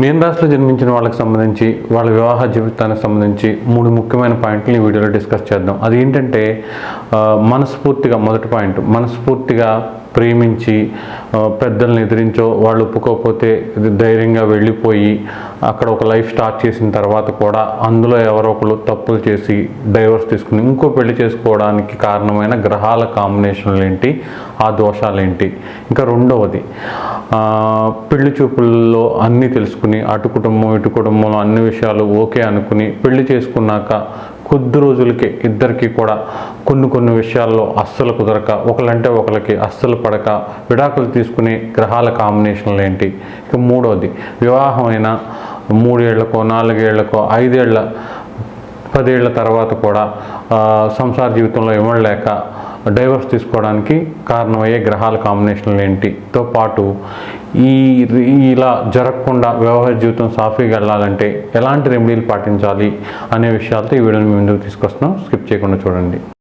మీన రాశిలో జన్మించిన వాళ్ళకి సంబంధించి వాళ్ళ వివాహ జీవితానికి సంబంధించి మూడు ముఖ్యమైన పాయింట్లు ఈ వీడియోలో డిస్కస్ చేద్దాం. అది ఏంటంటే మనస్ఫూర్తిగా మొదటి పాయింట్. మనస్ఫూర్తిగా ప్రేమించి పెద్దల్ని ఎదిరించో వాళ్ళు ఒప్పుకోకపోతే ధైర్యంగా వెళ్ళిపోయి అక్కడ ఒక లైఫ్ స్టార్ట్ చేసిన తర్వాత కూడా అందులో ఎవరో ఒకరు తప్పులు చేసి డైవర్స్ తీసుకుని ఇంకో పెళ్ళి చేసుకోవడానికి కారణమైన గ్రహాల కాంబినేషన్లు ఏంటి? ఆ దోషాలు ఏంటి ఇంకా రెండవది పెళ్ళి చూపుల్లో అన్నీ తెలుసుకుని అటు కుటుంబం ఇటు కుటుంబంలో అన్ని విషయాలు ఓకే అనుకుని పెళ్ళి చేసుకున్నాక కొద్ది రోజులకే ఇద్దరికి కూడా కొన్ని కొన్ని విషయాల్లో అస్సలు కుదరక ఒకలంటే ఒకరికి అస్సలు పడక విడాకులు తీసుకునే గ్రహాల కాంబినేషన్లు ఏంటి? ఇక మూడవది వివాహమైన మూడేళ్ళకో నాలుగేళ్ళకో ఐదేళ్ళ పదేళ్ళ తర్వాత కూడా సంసార జీవితంలో ఇవ్వలేక డైవర్స్ తీసుకోవడానికి కారణమయ్యే గ్రహాల కాంబినేషన్లు ఏంటితో పాటు ఈ ఇలా జరగకుండా వ్యవహార జీవితం సాఫీగా వెళ్ళాలంటే ఎలాంటి రెమెడీలు పాటించాలి అనే విషయాలతో ఈ వీడియోని ముందుకు తీసుకొస్తున్నాం. స్కిప్ చేయకుండా చూడండి.